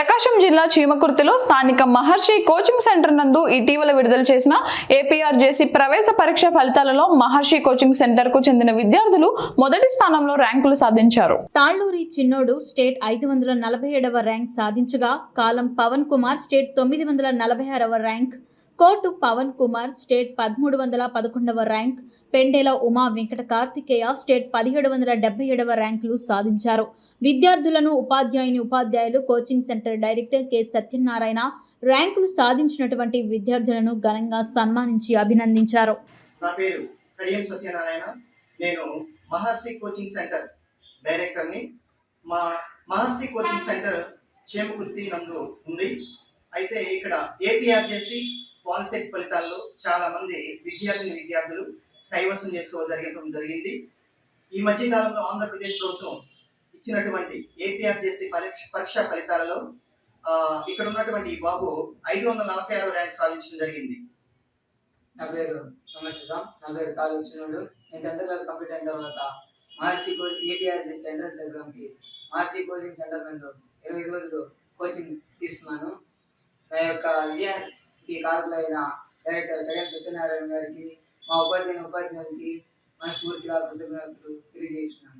ప్రకాశం జిల్లా చీమకుర్తిలో స్థానిక మహర్షి coaching centre నందు ఇటీవల విడుదల చేసిన ఏపీఆర్జేసీ ప్రవేశ పరీక్ష ఫలితాలలో మహర్షి కోచింగ్ సెంటర్కు చెందిన విద్యార్థులు మొదటి స్థానంలో ర్యాంకులు సాధించారు. తాళ్ళూరి చిన్నోడు స్టేట్ ఐదు వందల నలభై ఏడవ ర్యాంక్ సాధించగా కాలం పవన్ కుమార్ స్టేట్ తొమ్మిది వందల నలభై ఆరవ ర్యాంక్ కోర్టు పవన్ కుమార్ స్టేట్ పదమూడు వందల పదకొండవ ర్యాంక్ పెండేల ఉమా వెంకట కార్తికేయ స్టేట్ పదిహేడు వందల డెబ్బై ఏడవ ర్యాంకులు సాధించారు. విద్యార్థులను ఉపాధ్యాయుని ఉపాధ్యాయులు coaching centre director K. Satyanarayana ర్యాంకులు సాధించినటువంటి విద్యార్థులను ఘనంగా సన్మానించి అభినందించారు. నా పేరు కడియం సత్యనారాయణ. నేను మహర్షి కోచింగ్ సెంటర్ డైరెక్టర్ని. మా మహర్షి కోచింగ్ సెంటర్ చేమకుర్తి నందు ఉంది. అయితే ఇక్కడ ఏపీఆర్జేసి పాలిసెట్ ఫలితాల్లో చాలా మంది విద్యార్థిని విద్యార్థులు కైవసం చేసుకోవడం జరిగడం జరిగింది. ఈ మధ్యకాలంలో ఆంధ్రప్రదేశ్ ప్రభుత్వం ఇచ్చినటువంటి ఏపీఆర్జేసి పరీక్ష పరీక్షా ఫలితాలలో ఇక్కడ ఉన్నటువంటి ఈ బాబు ఐదు వందల నలభై ఆరు ర్యాంక్ సాధించడం జరిగింది. నా పేరు నమస్తే సార్ నా పేరు కాలు వచ్చినోడు నేను టెన్త్ క్లాస్ కంప్లీట్ అయిన తర్వాత మహర్షి కోచింగ్ ఏపీఆర్జీఎస్ ఎంట్రన్స్ ఎగ్జామ్కి మహర్షి కోచింగ్ సెంటర్ నందు ఇరవై రోజులు కోచింగ్ తీసుకున్నాను. నా యొక్క విజయానికి కారకులైన డైరెక్టర్ కళ్యాణ్ సత్యనారాయణ గారికి మా ఉపాధ్యాయుని ఉపాధ్యాయునికి మనస్ఫూర్తిగా కృతజ్ఞతలు తెలియజేస్తున్నాను.